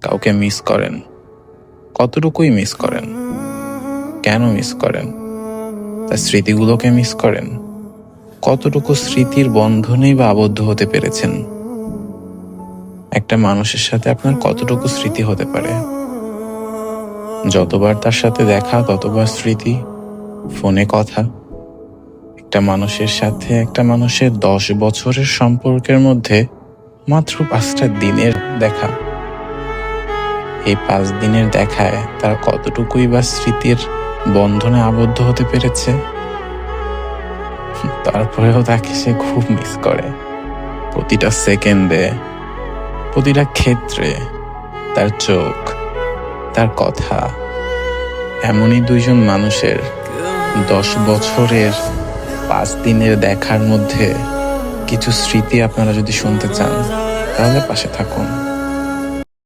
কাউকে মিস করেন? কতটুকুই মিস করেন? কেন মিস করেন? তার স্মৃতিগুলোকে মিস করেন? কতটুকু স্মৃতির বন্ধনেই বা আবদ্ধ হতে পেরেছেন? একটা মানুষের সাথে আপনার কতটুকু স্মৃতি হতে পারে? যতবার তার সাথে দেখা, ততবার স্মৃতি, ফোনে কথা। একটা মানুষের সাথে, একটা মানুষের দশ বছরের সম্পর্কের মধ্যে মাত্র পাঁচটা দিনের দেখা। এই পাঁচ দিনের দেখায় তারা কতটুকুই বা স্মৃতির বন্ধনে আবদ্ধ হতে পেরেছে? তারপরেও তাকে সে খুব মিস করে। প্রতিটা সেকেন্ডে প্রতিটা ক্ষেত্রে, তার চোখ, তার কথা, এমনই দুইজন মানুষের দশ বছরের পাঁচ দিনের দেখার মধ্যে কিছু স্মৃতি আপনারা যদি শুনতে চান, তাহলে পাশে থাকুন।